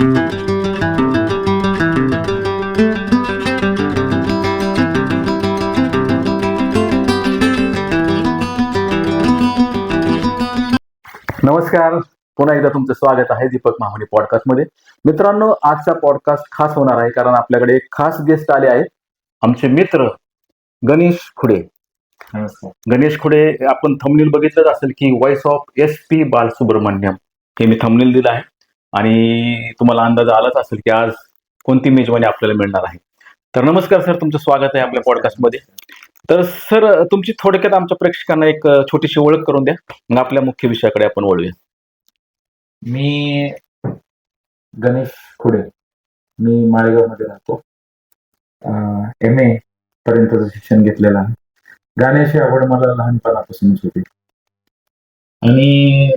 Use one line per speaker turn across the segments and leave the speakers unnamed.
नमस्कार. पुन्हा एकदा तुमचं स्वागत आहे दीपक माहुनी पॉडकास्टमध्ये मित्रांनो आजचा पॉडकास्ट खास होणार आहे कारण आपल्याकडे एक खास गेस्ट आले आहेत. आमचे मित्र गणेश खुडे. गणेश खुडे आपण थंबनील बघितलंच असेल की voice of S P Balasubrahmanyam हे मी थंबनील दिलं आहे. आणि तुम्हाला अंदाज आलाच असेल की आज कोणती मेजवानी आपल्याला मिळणार आहे. तर नमस्कार सर तुमचं स्वागत आहे आपल्या पॉडकास्टमध्ये तर सर तुमची थोडक्यात आमच्या प्रेक्षकांना एक छोटीशी ओळख करून द्या. मग आपल्या मुख्य विषयाकडे आपण वळूया.
मी गणेश खुडे. मी माळेगावमध्ये राहतो. एम ए पर्यंतचं शिक्षण घेतलेलं आहे. गाण्याची आवड मला लहानपणापासूनच होती. आणि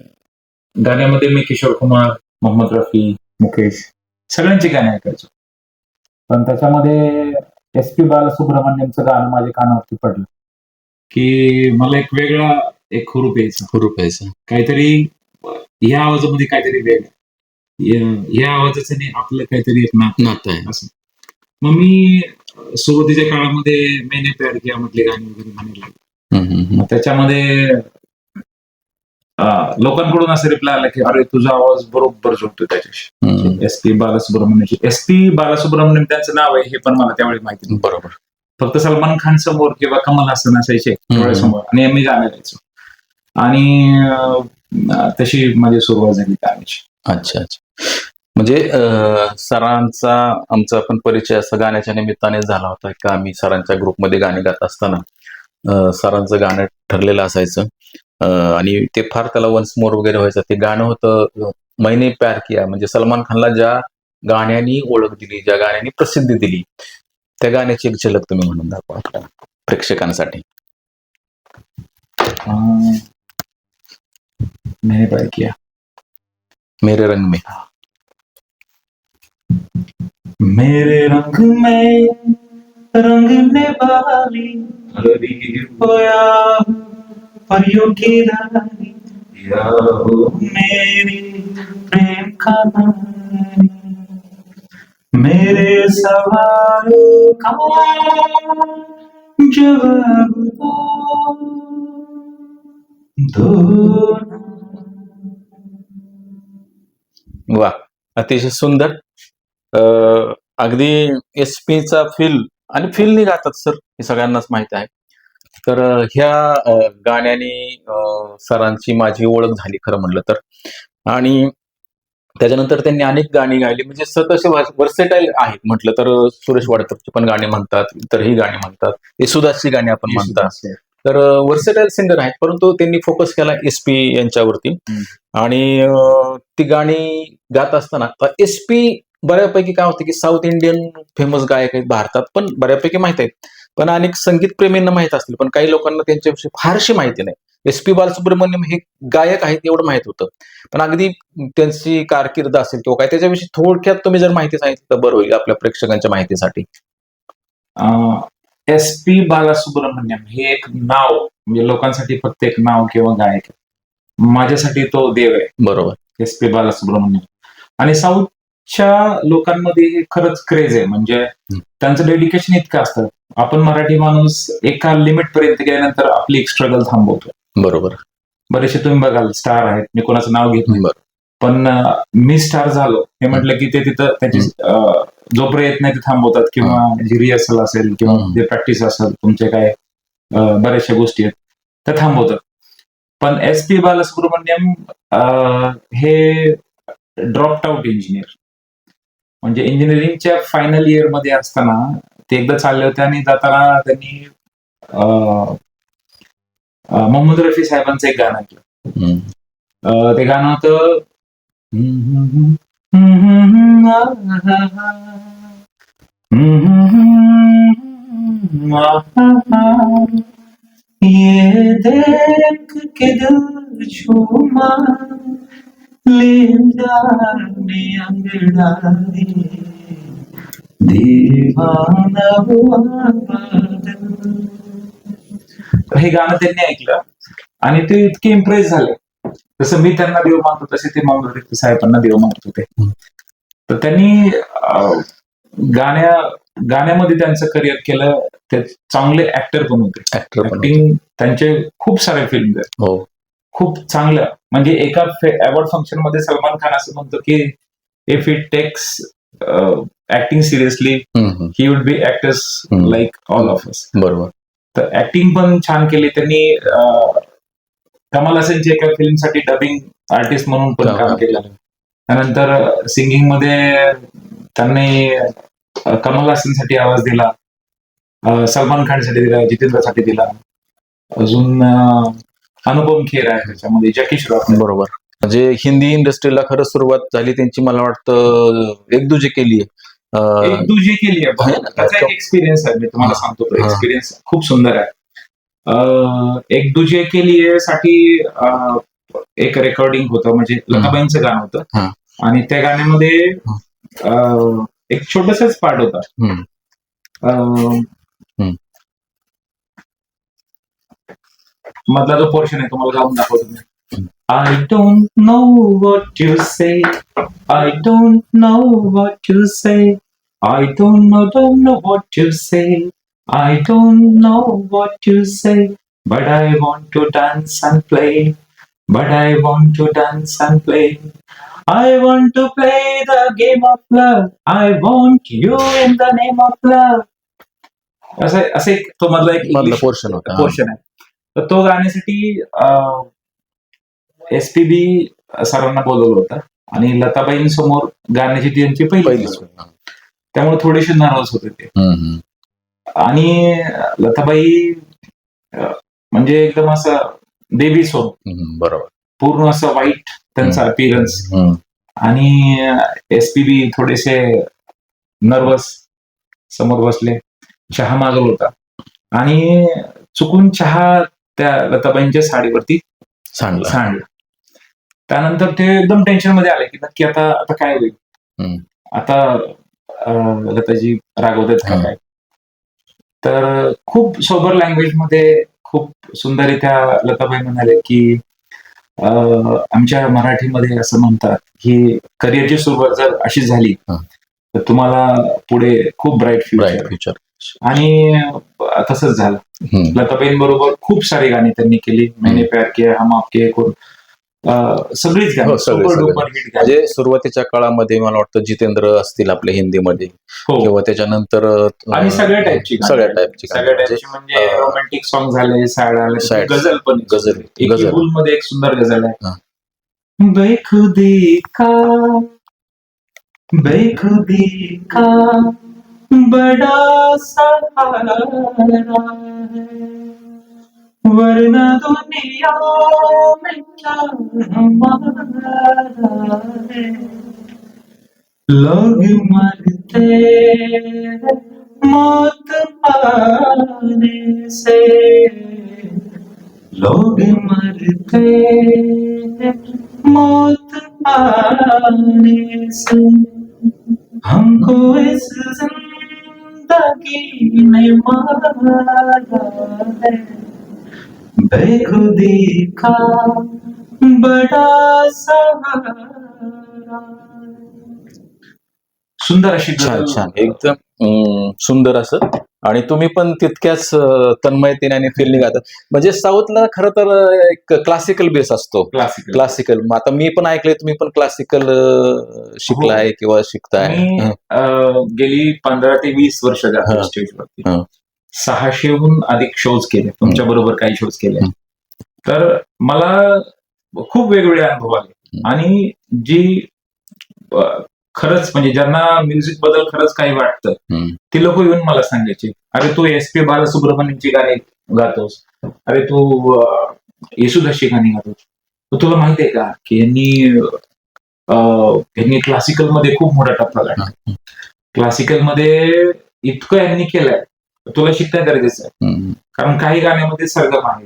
गाण्यामध्ये मी किशोर कुमार मोहम्मद रफी मुकेश. सगळ्यांची गाणी ऐकायचो. पण त्याच्यामध्ये एस पी बालसुब्रमण्यमचं गाणं माझ्या कानावरती पडलं. की मला एक वेगळा एक हुरूप यायचा.
हुरूप यायचं.
काहीतरी ह्या आवाजामध्ये काहीतरी वेगळं. या- ह्या आवाजाचं आपलं काहीतरी एक नातं.
नातं आहे.
असं. मग मी सुरुवातीच्या काळामध्ये मैंने प्यार किया मधले गाणी वगैरे म्हणायला लागलो. त्याच्यामध्ये लोकांकडून असं रिप्लाय आला की अरे तुझा आवाज बरोबर जोडतो त्याच्याशी. एस पी बालसुब्रमण्यमची एस पी बालसुब्रमण्यम त्यांचं नाव आहे हे पण मला त्यावेळी माहिती नव्हतं.
बरोबर.
फक्त सलमान खान समोर किंवा कमल हसन असायचे डोळ्यासमोर आणि मी गाणं गायचो आणि तशी माझी सुरुवात झाली गाण्याची
अच्छा अच्छा. म्हणजे सरांचा आमचा पण परिचय असा गाण्याच्या निमित्ताने झाला होता का आम्ही सरांच्या ग्रुपमध्ये गाणी गात असताना सरांचं गाणं ठरलेलं असायचं. आणि ते फार त्याला वन्स मोर वगैरे व्हायचं. ते गाणं होतं मैने प्यार किया. म्हणजे सलमान खानला ज्या गाण्यानी ओळख दिली ज्या गाण्यानी प्रसिद्धी दिली त्या गाण्याची एक झलक तुम्ही म्हणून दाखवा आपल्या प्रेक्षकांसाठी.
मैंने प्यार किया.
मेरे रंग में.
मेरे रंग में रंगने वाली परियों की हो मेरी प्रेम कहानी मेरे सवालों का जवाब दो दो
वा अतिशय सुंदर. अं, अगदी एस पीचा फील आणि फीलनी गातात सर हे सगळ्यांनाच माहीत आहे. तर ह्या गाण्याने सरांची माझी ओळख झाली खरं म्हणलं तर. आणि त्याच्यानंतर त्यांनी अनेक गाणी गायली म्हणजे सर तसे वर्सेटाईल आहेत म्हटलं तर सुरेश वाडकरची पण गाणी म्हणतात इतरही गाणी म्हणतात. येसुदासची गाणी आपण म्हणतात. तर वर्सेटाईल सिंगर आहेत परंतु त्यांनी फोकस केला एस पी यांच्यावरती. आणि ती गाणी गात असताना एस पी बऱ्यापैकी काय होतं की साऊथ इंडियन फेमस गायक आहेत भारतात पण बऱ्यापैकी माहीत आहेत. पण अनेक संगीत प्रेमींना माहीत असतील पण काही लोकांना त्यांच्याविषयी फारशी माहिती नाही. एस पी बालसुब्रमण्यम हे गायक आहेत एवढं माहीत होतं. पण अगदी त्यांची कारकीर्द असेल किंवा काय त्याच्याविषयी थोडक्यात तुम्ही जर माहिती सांगितलं तर बरं होईल आपल्या प्रेक्षकांच्या माहितीसाठी.
एस पी बालासुब्रमण्यम हे एक नाव म्हणजे लोकांसाठी फक्त एक नाव किंवा गायक आहे. माझ्यासाठी तो देव आहे.
बरोबर.
S P Balasubrahmanyam. आणि साऊथच्या लोकांमध्ये हे खरंच क्रेज आहे. म्हणजे त्यांचं डेडिकेशन इतकं असतं. आपण मराठी माणूस एका लिमिट पर्यंत गेल्यानंतर आपली एक स्ट्रगल थांबवतो.
बरोबर.
बरेचसे तुम्ही बघाल स्टार आहेत. मी कोणाचं नाव घेत नाही. पण मी स्टार झालो. हे म्हटलं की ते तिथं त्याची जो प्रयत्न आहे ते थांबवतात किंवा जी रिहर्सल असेल किंवा. जे प्रॅक्टिस असेल तुमचे काय बऱ्याचशा गोष्टी आहेत त्या थांबवतात. पण एस पी बालसुब्रमण्यम हे ड्रॉप आउट इंजिनियर म्हणजे इंजिनिअरिंगच्या फायनल इयरमध्ये असताना ते एकदा चालले होते आणि जाताना त्यांनी मोहम्मद रफी साहेबांचं एक गाणं ऐकलं. ते गाणं होतं ये देख के दिल झूमा हे गाणं त्यांनी ऐकलं आणि ते इतके इम्प्रेस झाले जसं मी त्यांना देव मानतो तसे ते रफी साहेबांना देव मानत होते तर त्यांनी गाण्या गाण्यामध्ये त्यांचं करिअर केलं ते चांगले ऍक्टर पण होते
ऍक्टर
ऍक्टिंग त्यांचे खूप सारे फिल्म आहेत
हो
खूप चांगलं. म्हणजे एका अवॉर्ड फंक्शनमध्ये सलमान खान असं म्हणतो की if it
takes acting
seriously. He would be
actors.
Like all of us
बरोबर.
तर ऍक्टिंग पण छान केली त्यांनी. कमल हसनची एका फिल्मसाठी डबिंग आर्टिस्ट म्हणून पण काम केलं. त्यानंतर सिंगिंगमध्ये त्यांनी कमल हसनसाठी आवाज दिला. सलमान खानसाठी दिला जितेंद्रसाठी दिला. अजून अनुपम खेर आहे त्याच्यामध्ये जॅकी श्रॉफ आहे.
बरोबर. म्हणजे हिंदी इंडस्ट्रीला खरं सुरुवात झाली त्यांची मला वाटतं एक दुजे केली
एक दुजी केली आहे.
आहे ना?
त्याचा एक एक्सपिरियन्स आहे मी तुम्हाला सांगतो तो
हा.
एक्सपिरियन्स खूप सुंदर आहे. एक दुजे केली आहे साठी एक रेकॉर्डिंग होतं म्हणजे लताबाईंचं गाणं होतं.
हा.
आणि त्या गाण्यामध्ये एक छोटसच पार्ट होता. मधला जो पोर्शन आहे तुम्हाला गाऊन दाखवतो मी I don't know what you say I don't know what you say I don't know, don't know what you say I don't know what you say But I want to dance and play But I want to dance and play I want to play the game of love I want you in the name of love असं असं एक तो मधला एक
मधला
English
portion होता
portion आहे तर तो गाण्यासाठी एस पी बी सरांना बोलवलं होतं. आणि लताबाईंसमोर गाण्याची ती त्यांची पहिली. त्यामुळे थोडेसे नर्वस होते ते. आणि लताबाई म्हणजे एकदम असं देवी सो
बरोबर.
पूर्ण असं वाईट त्यांचा अपिअरन्स. आणि एस पी बी थोडेसे नर्वस समोर बसले. चहा मागवला होता. आणि चुकून चहा त्या लताबाईंच्या साडीवरती
सांगला
सांडलं त्यानंतर ते एकदम टेन्शनमध्ये आले की नक्की आता आता काय होईल. आता लताजी रागवतात. काय तर खूप सोबर लँग्वेजमध्ये खूप सुंदररित्या लताबाई म्हणाले की आमच्या मराठीमध्ये असं म्हणतात की करिअरची सुरुवात जर अशी झाली. तर तुम्हाला पुढे खूप ब्राईट फ्युचर आणि तसंच झालं. लताबाईंबरोबर खूप सारी गाणी त्यांनी केली. मैंने प्यार किया हम आपके कोण सगळीच
हो, म्हणजे सुरुवातीच्या काळामध्ये मला वाटतं जितेंद्र असतील आपल्या हिंदीमध्ये.
हो.
किंवा त्याच्यानंतर
आणि सगळ्या टाईपची.
सगळ्या टाईपची
सगळ्या टाईपची म्हणजे रोमॅन्टिक सॉन्ग झाले सॅड आले
sad.
गझल पण.
गझल गझल.
मध्ये एक सुंदर गझल. आहे. बेखुदी का बेखुदी का बड़ा सहारा है। वरना दुनिया में क्या हमारा है। लोग मरते मौत पाने से। लोग मरते मौत पाने से। हमको इस जिंदगी ने मारा है। बेखुदी का बड़ा सहारा। सुंदर अशी
छान. छान. एकदम सुंदर असं. आणि तुम्ही पण तितक्याच तन्मयतेने आणि फिलिंग आता म्हणजे साऊथला खरं तर एक क्लासिकल बेस असतो.
क्लासिकल
क्लासिकल मग आता मी पण ऐकलंय तुम्ही पण क्लासिकल शिकलाय किंवा शिकताय. हं,
गेली पंधरा ते वीस वर्ष
हा.
स्टेजवरती.
हा.
सहाशेहून अधिक शोज केले. तुमच्या बरोबर काही शोज केले.
हं.
तर मला खूप वेगवेगळे अनुभव आले.
हं.
आणि जी खरंच म्हणजे ज्यांना म्युझिकबद्दल खरंच काही वाटतं. ती लोक येऊन मला सांगायचे अरे तू एस पी बालसुब्रमण्यमची गाणी गातोस अरे तू येशुदासची गाणी गातोस. तुला माहिती आहे का की यांनी यांनी क्लासिकलमध्ये खूप मोठा टप्पा गाठला. क्लासिकलमध्ये इतकं यांनी केलंय तुला शिकणं गरजेचं आहे. कारण काही गाण्यामध्ये सरगम आहे.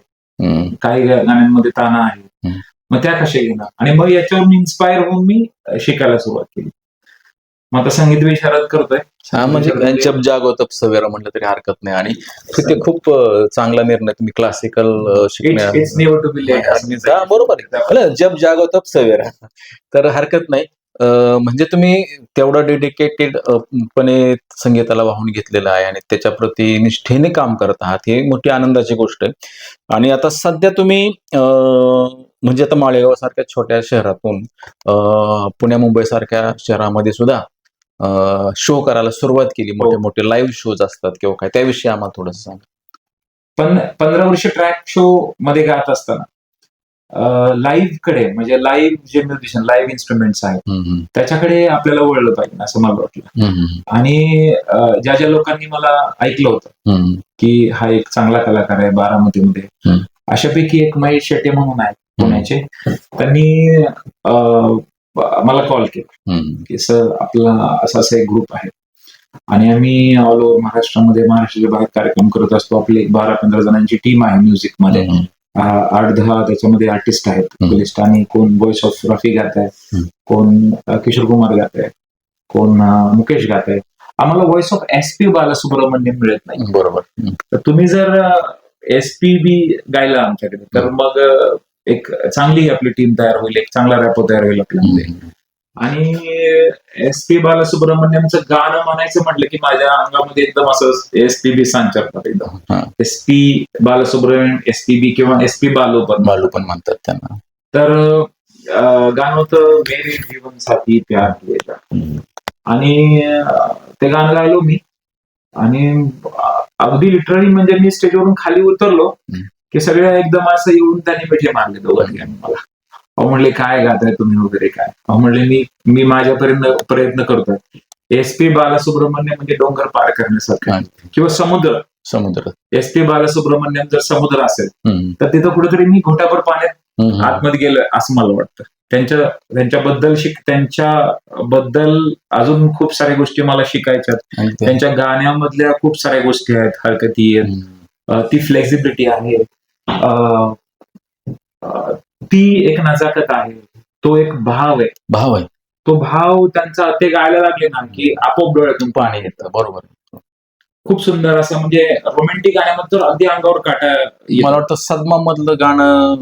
काही गाण्यांमध्ये ताना आहे. मग त्या कशा घेणार आणि मग याच्यावर मी इन्स्पायर होऊन मी शिकायला सुरुवात केली. मग आता संगीत विशारद करतोय.
हा म्हणजे जब जागो तब सवेरा म्हटलं तरी हरकत नाही. आणि ते खूप चांगला निर्णय तुम्ही क्लासिकल शिकण्या बरोबर जब जागो तब सवेरा तर हरकत नाही. म्हणजे तुम्ही तेवढं डेडिकेटेड पणे संगीताला वाहून घेतलेलं आहे आणि त्याच्या प्रती निष्ठेने काम करत आहात ही मोठी आनंदाची गोष्ट आहे. आणि आता सध्या तुम्ही म्हणजे आता माळेगाव सारख्या छोट्या शहरातून पुण्या मुंबई सारख्या शहरामध्ये सुद्धा शो करायला सुरुवात केली. मोठे मोठे लाईव्ह शोज असतात किंवा काय त्याविषयी आम्हाला थोडं सांग.
पण पंधरा वर्ष ट्रॅक शो मध्ये गात असताना लाईव्हकडे म्हणजे लाईव्ह जे म्युझिशियन लाईव्ह इन्स्ट्रुमेंट्स आहेत त्याच्याकडे आपल्याला वळलं पाहिजे असं मला वाटलं. आणि ज्या ज्या लोकांनी मला ऐकलं होतं की हा एक चांगला कलाकार आहे बारामतीमध्ये. अशापैकी एक महेश शेट्टे म्हणून आहेत पुण्याचे. त्यांनी मला कॉल. केला की सर आपला असा असा एक ग्रुप आहे. आणि आम्ही ऑल ओव्हर महाराष्ट्रामध्ये महाराष्ट्राच्या बाहेर कार्यक्रम करत असतो. आपली एक बारा पंधरा जणांची टीम आहे म्युझिकमध्ये आठ दहा त्याच्यामध्ये आर्टिस्ट आहेत. वोकलिस्ट आणि कोण व्हॉइस ऑफ रफी गात आहे. कोण किशोर कुमार गात आहे कोण मुकेश गात आहे आम्हाला voice of S P Balasubrahmanyam मिळत नाही.
बरोबर.
तर तुम्ही जर एस पी बी गायला आमच्याकडे तर मग एक चांगली आपली टीम तयार होईल एक चांगला रॅपो तयार होईल आपल्यामध्ये. आणि एस पी बालसुब्रमण्यमचं गाणं म्हणायचं म्हटलं की माझ्या अंगामध्ये एकदम असं एस पी बी संचारतात एकदम. S P Balasubrahmanyam S P B किंवा एस पी बालो पण
बालू पण म्हणतात त्यांना.
तर गाणं होतं मेरे जीवन साथी प्यार आणि ते गाणं गायलो मी. आणि अगदी लिटरली म्हणजे मी स्टेजवरून खाली उतरलो. की सगळे एकदम असं येऊन त्यांनी मिठी मारले दोघांनी. मला अहो म्हणले काय गाताय तुम्ही वगैरे काय? अहो म्हणले मी मी माझ्यापर्यंत प्रयत्न करतोय. एस पी बालसुब्रह्मण्य म्हणजे डोंगर पार करण्यासारखं.
हा.
किंवा समुद्र.
समुद्र.
एस पी बालसुब्रह्मण्यम जर समुद्र असेल. तर तिथं कुठेतरी मी घोटाभर पाण्यात. आतमध्ये गेलोय असं मला वाटतं. त्यांच्या त्यांच्याबद्दल शिक त्यांच्या बद्दल अजून खूप साऱ्या गोष्टी मला शिकायच्यात त्यांच्या गाण्यामधल्या खूप साऱ्या गोष्टी आहेत. हरकती आहेत. ती फ्लेक्झिबिलिटी आहे. ती एक नजाकत आहे. तो एक भाव आहे.
भाव आहे.
तो भाव त्यांचा ते गायला लागले ना की आपोआप डोळ्यातून
पाणी येतं. बरोबर.
खूप सुंदर असं म्हणजे रोमॅन्टिक गाण्यामध्ये तर अगदी अंगावर काटा येतो.
मला वाटतं सदमा मधलं गाणं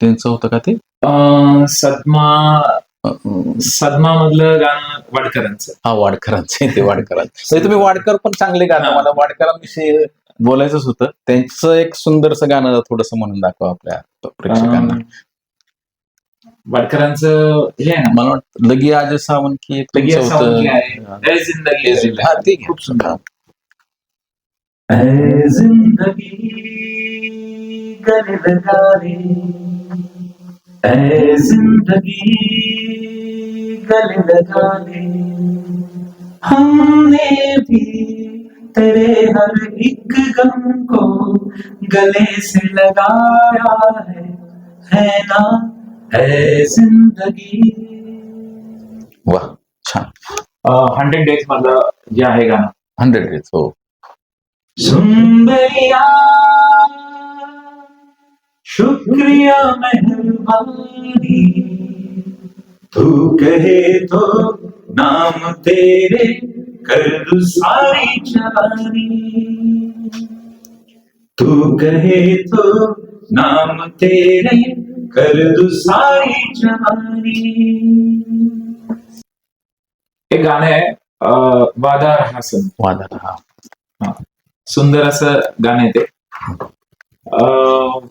त्यांचं होतं का ते?
अं, सदमा
अं,
सदमा मधलं गाणं वडकरांचं.
हा वाडकरांचं ते वाडकरांचं. म्हणजे तुम्ही वाडकर पण चांगले गाणं. मला वाडकरांविषयी बोलायचंच होतं त्यांचं एक सुंदरसं गाणं थोडस म्हणून दाखवा आपल्या प्रेक्षकांना
वडकरांचं हे आहे ना
मला वाटतं लगी आज सावन की एक
लगी सावन
होतं.
की आहे. ए जिंदगी जिंदगी.
हा, ते घ्या.
खूप सुंदर
हा.
ए जिंदगी गले लगा ले ए जिंदगी गले लगा ले हमने भी तेरे हर एक गम को गले से लगाया है। है ना? है ज़िंदगी।
वा छान
हंड्रेड डेज़ मतलब जे आहे गाणं.
हंड्रेड डेज़ हो.
सुंदरिया शुक्रिया मेहरबानी। तू कहे तो नाम तेरे कर दूँ सारी जवानी तू कहे तो नाम तेरे कर दूँ सारी जवानी। हे गाणं आहे वादार हासन
वादळ हा
सुंदर असं गाणं आहे ते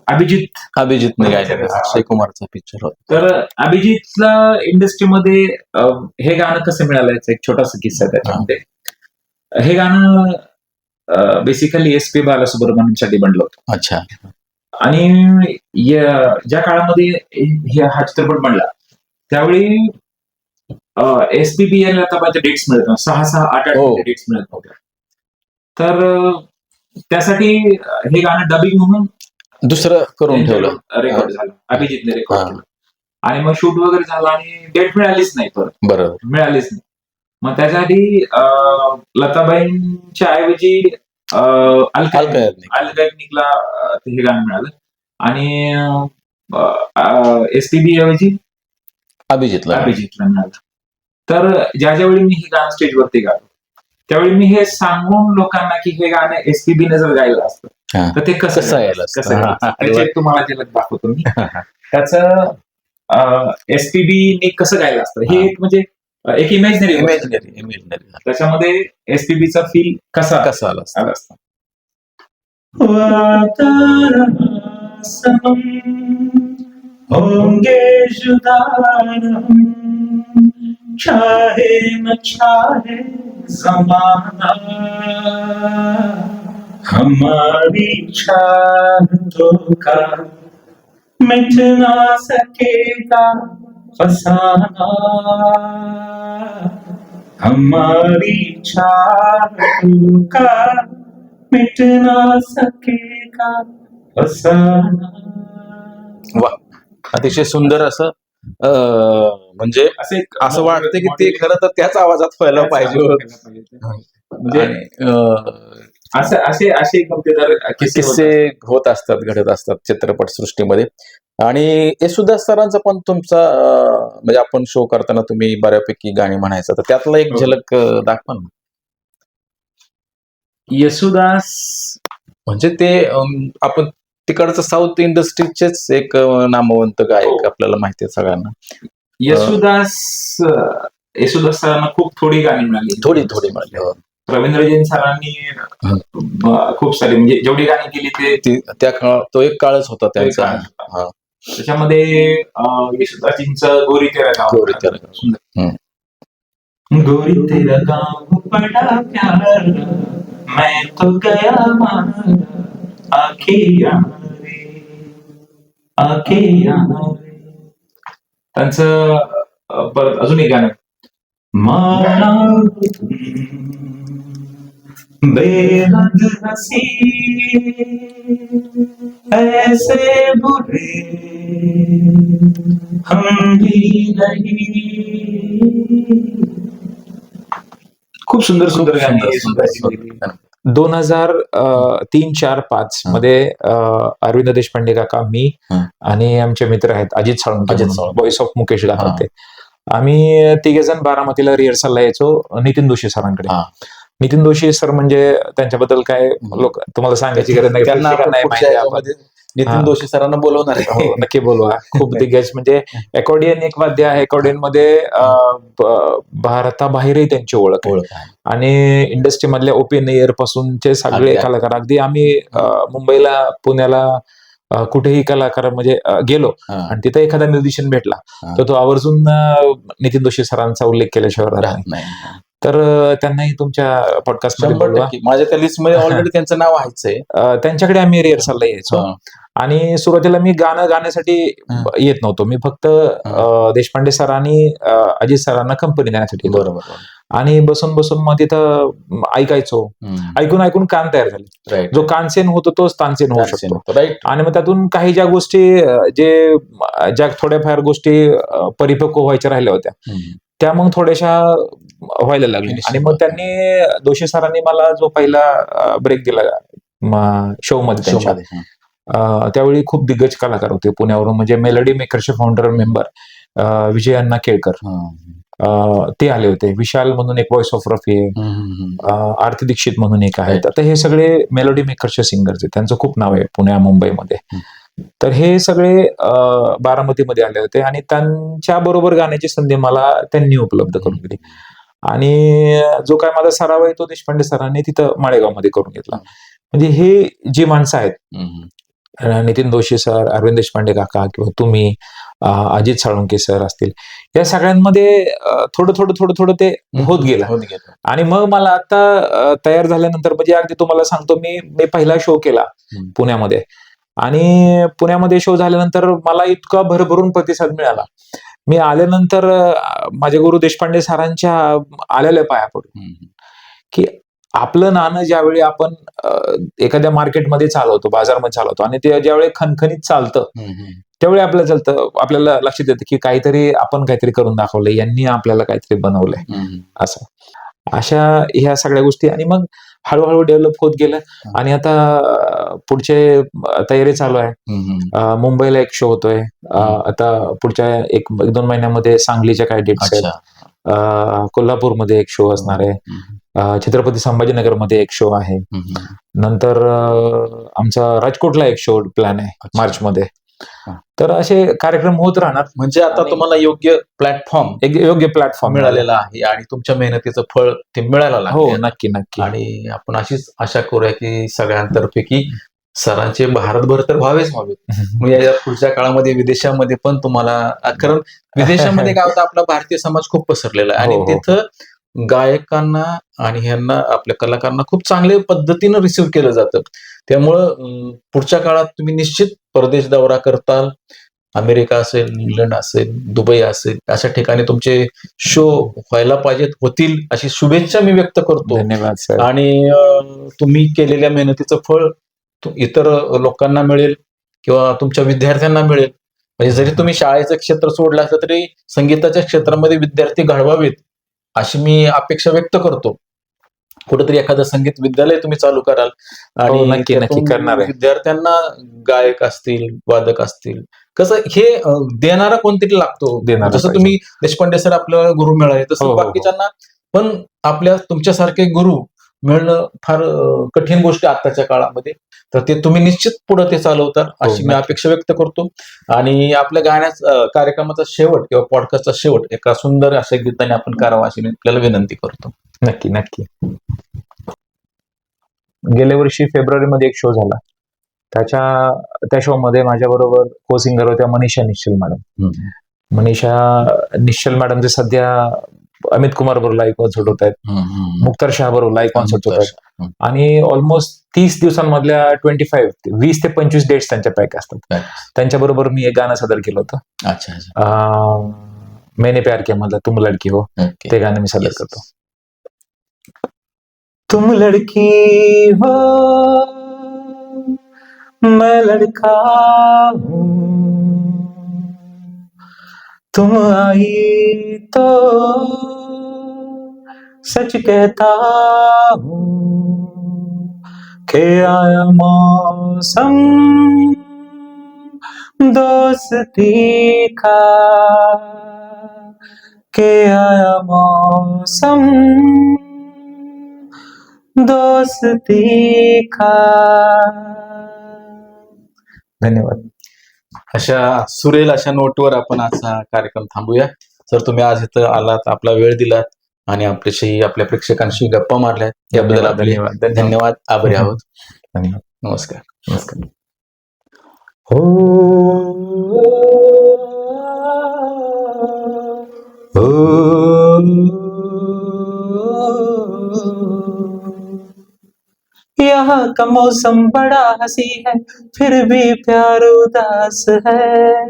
अभिजित.
अभिजितने गायलेलं अक्षय कुमारचा पिक्चर होता.
तर अभिजितला इंडस्ट्रीमध्ये हे गाणं कसं मिळालं एक छोटासा किस्सा त्याच्यामध्ये. हे गाणं बेसिकली एस पी बालसुब्रमण्यमसाठी बनलं होतं.
अच्छा.
आणि या- ज्या काळामध्ये हे- हा चित्रपट बनला त्यावेळी एस पी बी एल आता डेट्स मिळत. सहा सहा आठ आठ
हो.
डेट्स मिळत नव्हत्या. तर त्यासाठी हे गाणं डबिंग म्हणून
दुसरं करून ठेवलं.
रेकॉर्ड झालं. अभिजितने रेकॉर्ड. केलं. आणि मग शूट वगैरे झालं आणि डेट मिळालीच नाही परत.
बरोबर.
मिळालीच नाही. मग त्याच्याआधी अं, लताबाईंच्या ऐवजी
अलका
अल्का
याज्ञिक.
अल्कानिकला हे गाणं मिळालं. आणि एस टी बी ऐवजी
अभिजितला.
अभिजितला मिळालं. तर ज्या ज्यावेळी मी हे गाणं स्टेजवरती गालो त्यावेळी मी हे सांगून लोकांना की हे गाणं एस पी बीने जर गायलं असतं. तर ते कसं
कसं यायला असतं.
कसं यायला असतं. त्याचे एक तुम्हाला झलक दाखवतो मी त्याचं
एसपीबी कसं गायला असतं हे. एक म्हणजे एक इमॅजिनरी
इमॅजिनरी इमॅजिनरी
त्याच्यामध्ये एसपीबीचा फील कसा
कसं आला असतं?
चाहे न चाहे जमाना हमारी चाहतों का? मिट ना सकेगा फसाना। हमारी चाहतों का? मिट ना सकेगा फसाना।
वा अतिशय सुंदर असं म्हणजे
असे
असं वाटतं की ते खरं तर त्याच आवाजात व्हायला पाहिजे.
म्हणजे असं असे असे किस्से.
होत असतात घडत असतात चित्रपट सृष्टीमध्ये आणि येसुदास सरांचा पण तुमचा म्हणजे आपण शो करताना तुम्ही बऱ्यापैकी गाणी म्हणायचं तर त्यातला एक
हो.
झलक दाखवा ना
येसुदास
म्हणजे ते आपण तिकडचं साऊथ इंडस्ट्रीचेच एक नामवंत
हो.
गायक आपल्याला माहिती आहे सगळ्यांना.
येसुदास अं, येसुदास सरांना खूप थोडी गाणी मिळाली.
थोडी थोडी म्हणजे
रवींद्र जैन सरांनी खूप सारी म्हणजे जेवढी गाणी केली ते
त्या काळ तो एक काळच होता त्यांचा. हा.
त्याच्यामध्ये अं, येशुदासजींचं गोरी तेरा गाव.
गोरी तेरा.
गोरी तेरा गाव बड़ा प्यारा मैं तो गया मारा त्यांचं परत अजून एक गाणं. मारा बेहद हसी ऐसे बुरे हम भी नहीं खूप सुंदर सुंदर गाणी.
दोन हजार तीन चार पाच. मध्ये अरविंद देशपांडे काका मी. आणि आमचे मित्र आहेत Ajit Salunke
Ajit.
Voice of
Mukesh.
गाणं आम्ही तिघे जण बारामतीला रिहर्सलला यायचो नितीन दोशी सरांकडे. नितीन दोशी सर म्हणजे त्यांच्याबद्दल काय लोक तुम्हाला सांगायची गरज नाही
त्यांना नितीन. दोशी सरांना बोलवणार आहे
हो, नक्की बोलवा खूप दिग्गज म्हणजे अकॉर्डियन एक वाद्य आहे अकॉर्डियनमध्ये भारताबाहेरही त्यांची ओळख
ओळख.
आणि इंडस्ट्री मधल्या ओपन एअर पासूनचे सगळे. कलाकार अगदी आम्ही मुंबईला पुण्याला कुठेही कलाकार म्हणजे गेलो. आणि तिथे एखादा म्युझिशियन भेटला. तर तो आवर्जून नितीन दोशी सरांचा उल्लेख केल्याशिवाय राहत नाही तर त्यांनाही तुमच्या
पॉडकास्टमध्ये माझ्या त्या लिस्टमध्ये ऑलरेडी त्यांचं नाव आहेच
त्यांच्याकडे आम्ही रिहर्सलला यायचो. आणि सुरुवातीला मी गाणं गाण्यासाठी. येत नव्हतो. मी फक्त देशपांडे सर आणि अजित सरांना कंपनी देण्यासाठी.
बरोबर
आणि बसून बसून मग तिथं ऐकायचो. ऐकून ऐकून कान तयार झाले. जो कानसेन होतो तोच तानसेन होऊ शकतो.
राईट
आणि मग त्यातून काही ज्या गोष्टी जे ज्या थोड्याफार गोष्टी परिपक्व व्हायच्या राहिल्या होत्या त्या मग थोड्याशा व्हायला लागल्या. आणि मग त्यांनी दोषी सरांनी मला जो पहिला ब्रेक दिला शो मध्ये त्यावेळी खूप दिग्गज कलाकार होते पुण्यावरून. म्हणजे मेलडी मेकरचे फाउंडर मेंबर विजय अण्णा केळकर. ते आले होते. विशाल म्हणून एक व्हॉइस ऑफ रफी आहे. आरती दीक्षित म्हणून एक आहेत
Right.
आता हे सगळे मेलोडी मेकरचे सिंगर्स आहेत. त्यांचं खूप नाव आहे पुण्या मुंबईमध्ये. तर हे सगळे बारामतीमध्ये आले होते आणि त्यांच्या बरोबर गाण्याची संधी मला त्यांनी उपलब्ध करून दिली. आणि जो काय माझा सराव आहे तो देशपांडे सरांनी तिथं माळेगावमध्ये करून घेतला. म्हणजे हे जी माणसं आहेत नितीन दोशी सर अरविंद देशपांडे काका किंवा तुम्ही अजित साळुंके सर असतील या सगळ्यांमध्ये थोडं थोडं थोडं थोडं ते होत गेलं. आणि मग मला आता तयार झाल्यानंतर म्हणजे अगदी तुम्हाला सांगतो मी मी पहिला शो केला. पुण्यामध्ये. आणि पुण्यामध्ये शो झाल्यानंतर मला इतका भरभरून प्रतिसाद मिळाला. मी आल्यानंतर माझे गुरु देशपांडे सरांच्या आलेल्या पाया पडून की आपलं नाणं ज्यावेळी आपण एखाद्या मार्केटमध्ये चालवतो बाजारमध्ये चालवतो आणि ते ज्यावेळी खणखणीत चालतं त्यावेळी आपल्याला चालतं आपल्याला लक्षात येतं की काहीतरी आपण काहीतरी करून दाखवलंय यांनी आपल्याला काहीतरी बनवलंय. असं. अशा ह्या सगळ्या गोष्टी आणि मग हळूहळू डेव्हलप होत गेलं. आणि आता पुढचे तयारी चालू आहे. मुंबईला एक शो होतोय. आता पुढच्या एक एक दोन महिन्यामध्ये सांगलीच्या काय डेट्स आहेत. कोल्हापूरमध्ये एक शो असणार आहे. छत्रपती संभाजीनगरमध्ये एक शो आहे. नंतर आमचा राजकोटला एक शो प्लॅन आहे
अच्छा.
तर असे कार्यक्रम होत राहणार.
म्हणजे आता तुम्हाला योग्य प्लॅटफॉर्म
एक योग्य प्लॅटफॉर्म
मिळालेला आहे आणि तुमच्या मेहनतीचं फळ ते मिळायला
हो नक्की नक्की.
आणि आपण अशीच आशा करूया की सगळ्यांतर्फे की सरांचे भारतभर तर व्हावेच व्हावे मग या पुढच्या काळामध्ये विदेशामध्ये पण तुम्हाला कारण विदेशामध्ये काय होतं आपला भारतीय समाज खूप पसरलेला आहे. आणि
हो, हो.
तिथं गायकांना आणि ह्यांना आपल्या कलाकारांना खूप चांगल्या पद्धतीनं रिसिव्ह केलं जातं. त्यामुळं पुढच्या काळात तुम्ही निश्चित परदेश दौरा करताल. अमेरिका असेल इंग्लंड असेल दुबई असेल अशा ठिकाणी तुमचे शो व्हायला पाहिजेत होतील अशी शुभेच्छा मी व्यक्त करतो.
धन्यवाद
आणि तुम्ही केलेल्या मेहनतीचं फळ इतर लोकांना मिळेल किंवा तुमच्या विद्यार्थ्यांना मिळेल. म्हणजे जरी तुम्ही शाळेचं क्षेत्र सोडलं असलं तरी संगीताच्या क्षेत्रामध्ये विद्यार्थी घडवावेत अशी मी अपेक्षा व्यक्त करतो कुठेतरी एखादं संगीत विद्यालय तुम्ही चालू कराल
हो, नक्की, नक्की
त्यातून
करणार.
विद्यार्थ्यांना गायक असतील वादक असतील कसं हे देणारा कोणतरी लागतो
देणारा
जसं. तुम्ही देशपांडे सर आपल्याला गुरु मिळाले तसं
हो, हो.
बाकीच्यांना पण आपल्या तुमच्यासारखे गुरु मिळणं फार कठीण गोष्ट आहे आताच्या काळामध्ये. तर ते तुम्ही निश्चित पुढे ते चालवतात अशी मी
हो.
अपेक्षा व्यक्त करतो. आणि आपल्या गाण्याचा अं, कार्यक्रमाचा शेवट किंवा पॉडकास्टचा शेवट एका सुंदर अशा गीताने आपण करावा अशी मी आपल्याला विनंती करतो.
नक्की नक्की. गेल्या वर्षी फेब्रुवारी मध्ये एक शो झाला. त्याच्या त्या शो मध्ये माझ्या बरोबर को सिंगर होत्या मनीषा निश्चल मॅडम. मनीषा निश्चल मॅडमचे सध्या अमित कुमार बरोबर लाईव्ह कॉन्सर्ट होत आहेत. मुक्तार शहा बरोबर लाईव्ह कॉन्सर्ट होत आहेत. आणि ऑलमोस्ट तीस दिवसांमधल्या ट्वेंटी फाईव्ह वीस ते पंचवीस डेट्स त्यांच्या पॅक असतात. त्यांच्या बरोबर मी एक गाणं सादर केलं होतं.
अच्छा
मैंने प्यार किया मधलं तुम लडकी हो. ते गाणं मी सादर. करतो. तुम लड़की हो मैं लड़का हूँ. तुम आई तो सच कहता हूँ के आया मौसम दोस्ती का के आया मौसम दोस्ती का। धन्यवाद।
अशा सुरेल अशा नोटवर आपण आजचा कार्यक्रम थांबूया. सर तुम्ही आज इथं आलात आपला वेळ दिलात आणि आपल्याशी आपल्या प्रेक्षकांशी गप्पा मारल्या याबद्दल आपले
धन्यवाद. धन्यवाद.
धन्यवाद. आभारी आहोत.
धन्यवाद.
नमस्कार.
नमस्कार. हो. यहाँ का मौसम बड़ा हँसी है, फिर भी प्यार उदास है।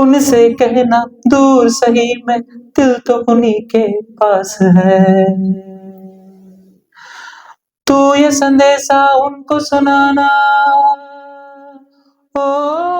उनसे कहना, दूर सही में दिल तो उन्हीं के पास है। तू ये संदेशा उनको सुनाना। ओ